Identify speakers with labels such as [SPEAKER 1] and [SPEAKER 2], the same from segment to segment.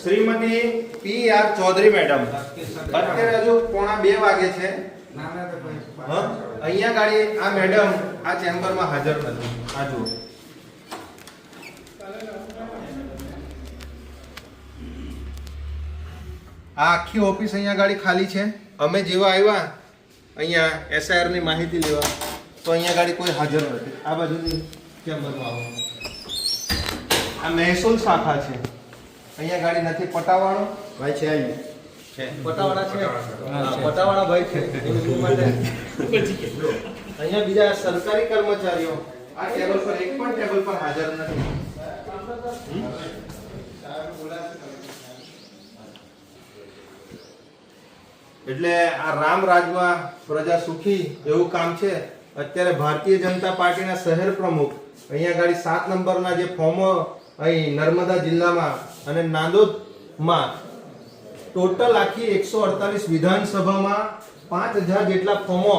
[SPEAKER 1] Shrimati P R Chaudhary madam અત્યારે હજુ પોણા બે વાગે છે. અહીંયા ગાડી આ મેડમ આ ચેમ્બરમાં હાજર નથી. આ જુઓ. આ આખી ઓફિસ અહીંયા ગાડી ખાલી છે. અમે જેવા આવ્યા અહીંયા એસઆઈઆરની માહિતી લેવા તો અહીંયા ગાડી કોઈ હાજર નથી. આ બાજુની ચેમ્બરમાં આવો. આ મહેસૂલ શાખા છે. અહીંયા ગાડી નથી પટાવાળો
[SPEAKER 2] ભાઈ છે અહીં
[SPEAKER 1] છે. પટાવાળા છે? પટાવાળા ભાઈ છે. અહીંયા બીજા સરકારી કર્મચારીઓ. આ ટેબલ પર એક પણ ટેબલ પર હાજર નથી. એટલે આ રામ રાજમાં પ્રજા સુખી એવું કામ છે? અત્યારે ભારતીય જનતા પાર્ટીના શહેર પ્રમુખ અહીંયા ગાડી સાત નંબરના જે ફોર્મો અહીં નર્મદા જિલ્લામાં અને નાંદોદમાં ટોટલ આખી એકસો અડતાલીસ વિધાનસભામાં પાંચ હજાર જેટલા ફોર્મો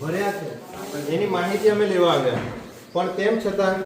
[SPEAKER 1] ભર્યા છે. એની માહિતી અમે લેવા આવ્યા. પણ તેમ છતાં